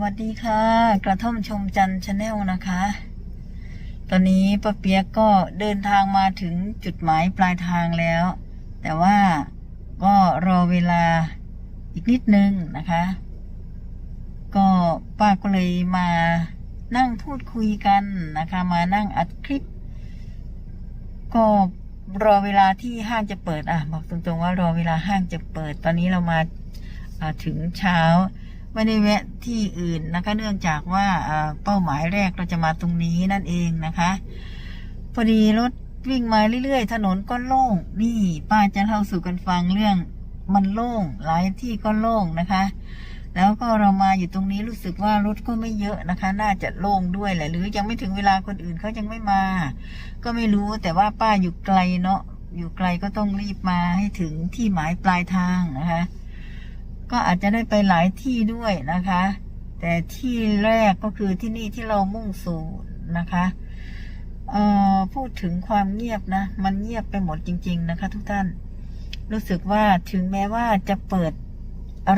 วัสดีค่ะ กระท่อมชมจันทร์ชาแนลนะคะ ตอนนี้ป้าเปียกก็เดินทางมาถึงจุดหมายปลายทางแล้ว แต่ว่าก็รอเวลาอีกนิดนึงนะคะ ก็ป้าก็เลยมานั่งพูดคุยกันนะคะ มานั่งอัดคลิป ก็รอเวลาที่ห้างจะเปิดอะบอกตรงๆว่ารอเวลาห้างจะเปิด ตอนนี้เรามาอ่าถึงเช้า ไม่ได้แวะที่อื่นนะคะ เนื่องจากว่าอ่าเป้าหมายแรกเราจะมาตรงนี้นั่นเองนะคะพอดีรถวิ่งมาเรื่อยๆ ถนนก็โล่งนี่ป้าจะเล่าสู่กันฟังเรื่องมันโล่งหลายที่ก็โล่งนะคะ แล้วก็เรามาอยู่ตรงนี้รู้สึกว่ารถก็ไม่เยอะนะคะ น่าจะโล่งด้วยแหละ หรือยังไม่ถึงเวลาคนอื่นเขายังไม่มา ก็ไม่รู้แต่ว่าป้าอยู่ไกลเนาะอยู่ไกลก็ต้องรีบมาให้ถึงที่หมายปลายทางนะคะ ก็อาจจะได้ไปหลายที่ด้วยนะคะ แต่ที่แรกก็คือที่นี่ที่เรามุ่งสู่นะคะเอ่อพูดถึงความเงียบนะ มันเงียบไปหมดจริง ๆนะคะ ทุกท่าน รู้สึกว่าถึงแม้ว่าจะเปิด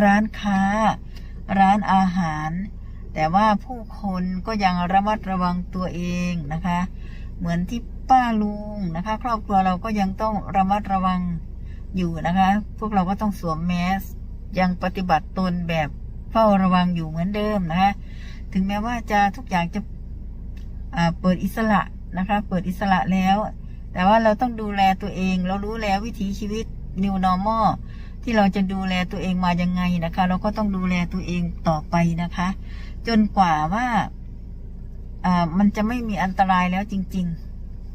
ร้านค้า ร้านอาหาร แต่ว่าผู้คนก็ยังระมัดระวังตัวเองนะคะ เหมือนที่ป้าลุงนะคะ ครอบครัวเราก็ยังต้องระมัดระวังอยู่นะคะ พวกเราก็ต้องสวมแมส ยังปฏิบัติตนแบบเฝ้าระวังอยู่เหมือนเดิมนะคะถึงแม้ว่าจะทุกอย่างจะเปิดอิสระนะคะ เปิดอิสระแล้ว แต่ว่าเราต้องดูแลตัวเอง เรารู้แล้ววิถีชีวิต new normal ที่เราจะดูแลตัวเองมายังไงนะคะ เราก็ต้องดูแลตัวเองต่อไปนะคะ จนกว่าว่าอ่ามันจะไม่มีอันตรายแล้วจริง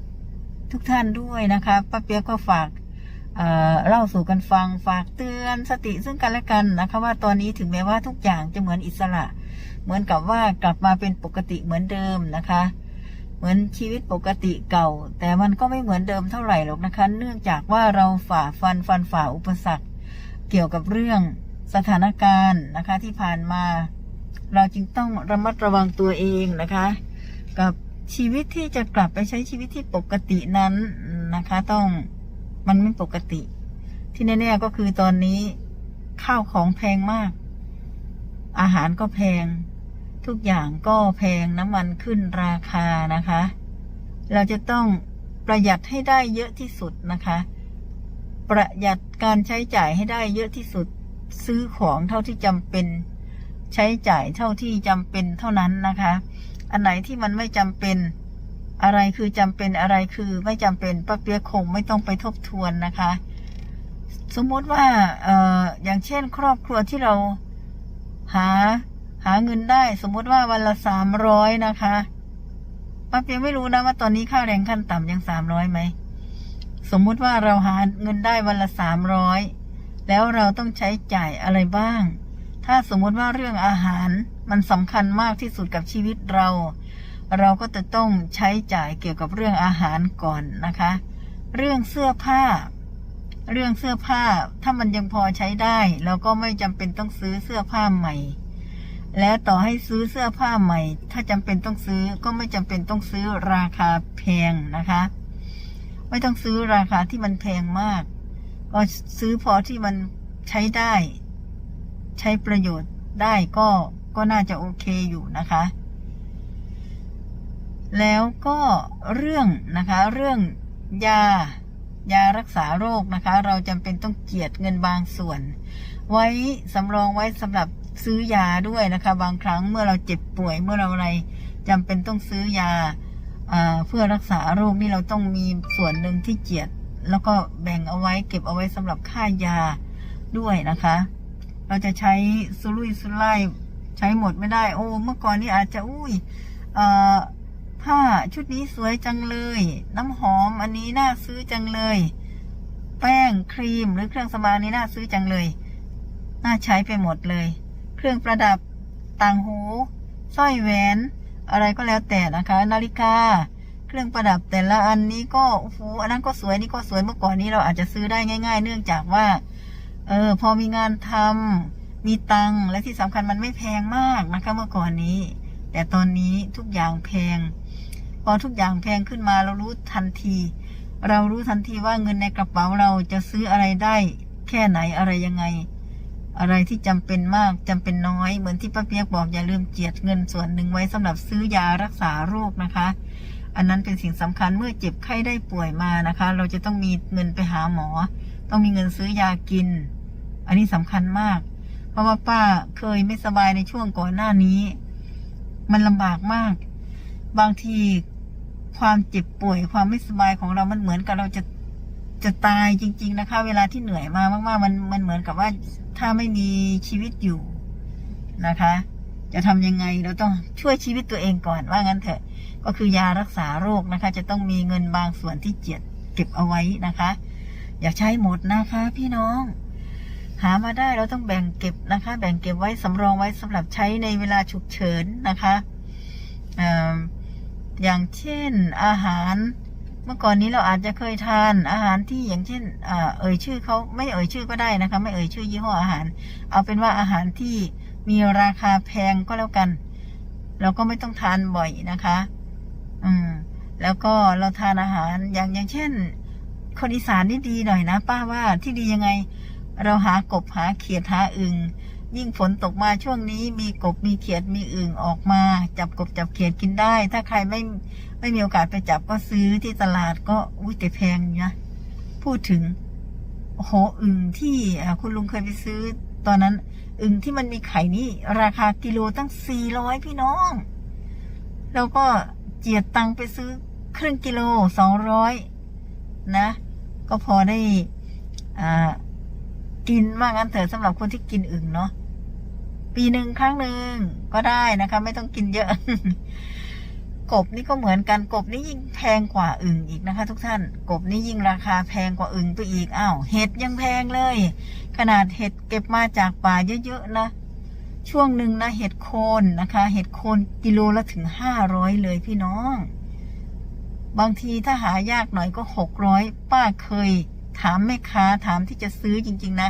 ๆ ทุกท่านด้วยนะคะป้าเปียกก็ฝาก เล่าสู่กันฟังฝากเตือนสติซึ่งกันและกันนะคะ ว่าตอนนี้ถึงแม้ว่าทุกอย่างจะเหมือนอิสระ เหมือนกับว่ากลับมาเป็นปกติเหมือนเดิมนะคะ เหมือนชีวิตปกติเก่า แต่มันก็ไม่เหมือนเดิมเท่าไหร่หรอกนะคะ เนื่องจากว่าเราฝ่าฟันฟันฝ่าอุปสรรค เกี่ยวกับเรื่องสถานการณ์นะคะที่ผ่านมา เราจึงต้องระมัดระวังตัวเองนะคะ กับชีวิตที่จะกลับไปใช้ชีวิตที่ปกตินั้นนะคะต้อง มันไม่ปกติ ที่แน่ๆก็คือตอนนี้ ข้าวของแพงมาก อาหารก็แพง ทุกอย่างก็แพงน้ำมันขึ้นราคานะคะ เราจะต้องประหยัดให้ได้เยอะที่สุดนะคะ ประหยัดการใช้จ่ายให้ได้เยอะที่สุด ซื้อของเท่าที่จำเป็น ใช้จ่ายเท่าที่จำเป็นเท่านั้นนะคะ อันไหนที่มันไม่จำเป็น อะไรคือจำเป็นอะไรคือไม่จำเป็นป้าเปียกคงไม่ต้องไปทบทวนนะคะ สมมติว่าเอ่ออย่างเช่น ครอบครัวที่เราหาหาเงินได้ สมมติว่าวันละสามร้อยนะคะป้าเปียกไม่รู้นะว่าตอนนี้ค่าแรงขั้นต่ำยังสามร้อยไหมสมมุติว่าเราหาเงินได้วันละสามร้อยแล้วเราต้องใช้จ่ายอะไรบ้าง ถ้าสมมติว่าเรื่องอาหารมันสำคัญมากที่สุดกับชีวิตเรา เราก็จะต้องใช้จ่ายเกี่ยวกับเรื่องอาหารก่อนนะคะ เรื่องเสื้อผ้า เรื่องเสื้อผ้าถ้ามันยังพอใช้ได้เราก็ไม่จำเป็นต้องซื้อเสื้อผ้าใหม่ และต่อให้ซื้อเสื้อผ้าใหม่ ถ้าจำเป็นต้องซื้อก็ไม่จำเป็นต้องซื้อราคาแพงนะคะ ไม่ต้องซื้อราคาที่มันแพงมาก ก็ซื้อพอที่มันใช้ได้ ใช้ประโยชน์ได้ก็ก็น่าจะโอเคอยู่นะคะ แล้วก็เรื่องนะคะเรื่องยายารักษาโรคนะคะ เราจำเป็นต้องเจียดเงินบางส่วน ไว้สำรองไว้สำหรับซื้อยาด้วยนะคะ บางครั้งเมื่อเราเจ็บป่วยเมื่อเราอะไรจำเป็นต้องซื้อยาอเพื่อรักษาโรคนี่เราต้องมีส่วนหนึ่งที่เจียด แล้วก็แบ่งเอาไว้เก็บเอาไว้สำหรับค่ายาด้วยนะคะ เราจะใช้สุรุ่ยสุร่ายใช้หมดไม่ได้ โอ้ เมื่อก่อนนี่อาจจะอุ้ยเออ ผ้าชุดนี้สวยจังเลย น้ำหอมอันนี้น่าซื้อจังเลย แป้งครีมหรือเครื่องสำอางนี้น่าซื้อจังเลย น่าใช้ไปหมดเลย เครื่องประดับต่างหูสร้อยแหวน อะไรก็แล้วแต่นะคะ นาฬิกา เครื่องประดับแต่ละอันนี้ก็โอ้โหอันนั้นก็สวยนี่ก็สวยเมื่อก่อนนี้เราอาจจะซื้อได้ง่าย ๆ เนื่องจากว่า เออพอมีงานทำมีตังและที่สำคัญมันไม่แพงมากนะคะ เมื่อก่อนนี้ แต่ตอนนี้ทุกอย่างแพง พอทุกอย่างแพงขึ้นมาเรารู้ทันที เรารู้ทันทีว่าเงินในกระเป๋าเราจะซื้ออะไรได้ แค่ไหนอะไรยังไง อะไรที่จำเป็นมากจำเป็นน้อย เหมือนที่ป้าเปียกบอกอย่าลืมเจียดเงินส่วนหนึ่งไว้สำหรับซื้อยารักษาโรคนะคะ อันนั้นเป็นสิ่งสำคัญเมื่อเจ็บไข้ได้ป่วยมานะคะ เราจะต้องมีเงินไปหาหมอ ต้องมีเงินซื้อยากิน อันนี้สำคัญมาก เพราะว่าป้าเคยไม่สบายในช่วงก่อนหน้านี้ มันลำบากมาก บางทีความเจ็บป่วยความไม่สบายของเรามันเหมือนกับเราจะจะตายจริง ๆ นะคะ เวลาที่เหนื่อยมามากๆ มันมันเหมือนกับว่าถ้าไม่มีชีวิตอยู่นะคะ จะทำยังไงเราต้องช่วยชีวิตตัวเองก่อนว่างั้นเถอะ ก็คือยารักษาโรคนะคะ จะต้องมีเงินบางส่วนที่เจียดเก็บเอาไว้นะคะ อย่าใช้หมดนะคะ พี่น้อง หามาได้เราต้องแบ่งเก็บนะคะ แบ่งเก็บไว้สำรองไว้สำหรับใช้ในเวลาฉุกเฉินนะคะเอ่อ อย่างเช่นอาหาร เมื่อก่อนนี้เราอาจจะเคยทานอาหารที่อย่างเช่นอเอ่ยชื่อเขาไม่เอ่ยชื่อก็ได้นะคะ ไม่เอ่ยชื่อยี่ห้ออาหาร เอาเป็นว่าอาหารที่มีราคาแพงก็แล้วกัน เราก็ไม่ต้องทานบ่อยนะคะ อืม แล้วก็เราทานอาหารอย่างอย่างเช่น คนอีสานนี่ดีหน่อยนะ ป้าว่าที่ดียังไง เราหากบหาเขียดหาอึง ยิ่งฝนตกมาช่วงนี้มีกบมีเขียดมีอึ่งออกมา จับกบจับเขียดกินได้ ถ้าใครไม่ไม่มีโอกาสไปจับก็ซื้อที่ตลาดก็อุ้ยแต่แพงนะพูดถึงโอ้โหอึ่งที่คุณลุงเคยไปซื้อ ตอนนั้น อึ่งที่มันมีไข่นี่ราคากิโลตั้งสี่ร้อยพี่น้อง แล้วก็เจียดตังไปซื้อครึ่งกิโลสองร้อยนะ ก็พอได้อ่า กินมากงั้นเถอะสำหรับคนที่กินอึ่งเนาะปีหนึ่งครั้งหนึ่งก็ได้นะคะ ไม่ต้องกินเยอะ กบนี่ก็เหมือนกันกบนี่ยิ่งแพงกว่าอึ่งอีกนะคะ ทุกท่าน กบนี่ยิ่งราคาแพงกว่าอึ่งไปอีกอ้าวเห็ดยังแพงเลย ขนาดเห็ดเก็บมาจากป่าเยอะๆนะช่วงหนึ่งนะเห็ดโคนนะคะ เห็ดโคนกิโลละถึงห้าร้อยเลยพี่น้อง บางทีถ้าหายากหน่อยก็หกร้อยป้าเคย ถามแม่ค้าถามที่จะซื้อจริง ๆ นะ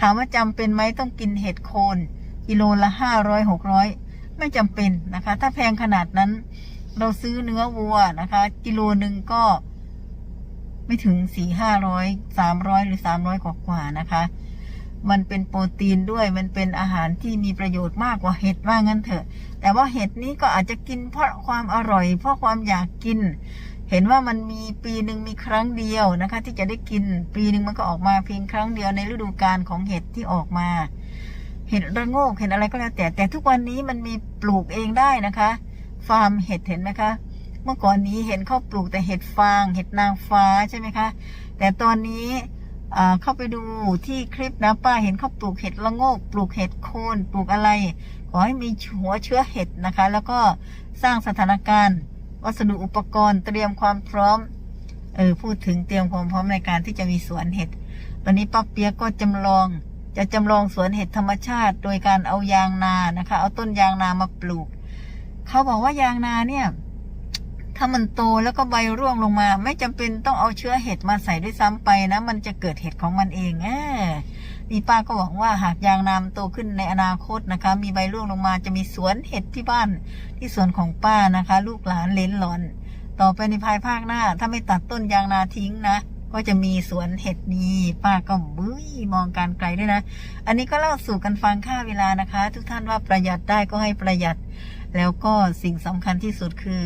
ถามว่าจำเป็นไหมต้องกินเห็ดโคนกิโลละห้าร้อยหกร้อยไม่จำเป็นนะคะ ถ้าแพงขนาดนั้น เราซื้อเนื้อวัวนะคะ กิโลหนึ่งก็ ไม่ถึงสี่ห้าร้อยสามร้อยหรือสามร้อยกว่านะคะ มันเป็นโปรตีนด้วยมันเป็นอาหารที่มีประโยชน์มากกว่าเห็ดว่างั้นเถอะ แต่ว่าเห็ดนี้ก็อาจจะกินเพราะความอร่อย เพราะความอยากกิน เห็นว่ามันมีปีหนึ่งมีครั้งเดียวนะคะ ที่จะได้กินปีหนึ่งมันก็ออกมาเพียงครั้งเดียวในฤดูกาลของเห็ดที่ออกมา เห็ดระโงกเห็ดอะไรก็แล้วแต่ แต่ทุกวันนี้มันมีปลูกเองได้นะคะ ฟาร์มเห็ดเห็นไหมคะ เมื่อก่อนนี้เห็นเขาปลูกแต่เห็ดฟาง เห็ดนางฟ้าใช่ไหมคะ แต่ตอนนี้เข้าไปดูที่คลิปนะป้าเห็นเขาปลูกเห็ดละโงก ปลูกเห็ดโคนปลูกอะไร ขอให้มีหัวเชื้อเห็ดนะคะ แล้วก็สร้างสถานการณ์ วัสดุอุปกรณ์เตรียมความพร้อม เออพูดถึงเตรียมความพร้อมในการที่จะมีสวนเห็ดตอนนี้ป้าเปียกก็จำลอง จะจำลองสวนเห็ดธรรมชาติ โดยการเอายางนานะคะ เอาต้นยางนามาปลูก เขาบอกว่ายางนาเนี่ย ถ้ามันโตแล้วก็ใบร่วงลงมา ไม่จำเป็นต้องเอาเชื้อเห็ดมาใส่ด้วยซ้ำไปนะ มันจะเกิดเห็ดของมันเองแอ นี่ป้าก็หวังว่าหากยางนามโตขึ้นในอนาคตนะคะ มีใบร่วงลงมาจะมีสวนเห็ดที่บ้านที่สวนของป้านะคะ ลูกหลานเลนหลอน ต่อไปในภายภาคหน้า ถ้าไม่ตัดต้นยางนาทิ้งนะก็จะมีสวนเห็ดนี้ป้าก็บุ้ยมองการไกลด้วยนะ อันนี้ก็เล่าสู่กันฟังค่าเวลานะคะ ทุกท่านว่าประหยัดได้ก็ให้ประหยัด แล้วก็สิ่งสำคัญที่สุดคือ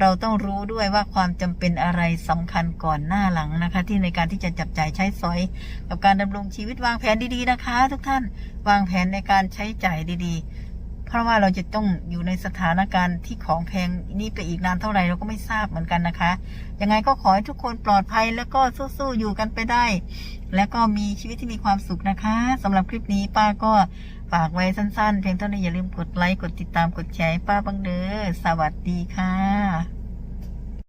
เราต้องรู้ด้วยว่าความจำเป็นอะไรสำคัญก่อนหน้าหลังนะคะ ที่ในการที่จะจับจ่ายใช้สอย กับการดำรงชีวิตวางแผนดีๆนะคะ ทุกท่านวางแผนในการใช้จ่ายดีๆ เพราะว่าเราจะต้องอยู่ในสถานการณ์ที่ของแพงนี่ไปอีกนานเท่าไหร่เราก็ไม่ทราบเหมือนกันนะคะ ยังไงก็ขอให้ทุกคนปลอดภัยแล้วก็สู้ๆอยู่กันไปได้ แล้วก็มีชีวิตที่มีความสุขนะคะสำหรับคลิปนี้ป้าก็ ฝากไว้สั้นๆ เพียงเท่านี้อย่าลืมกดไลค์ กดติดตามกดแชร์ป้าบังเด้อสวัสดีค่ะ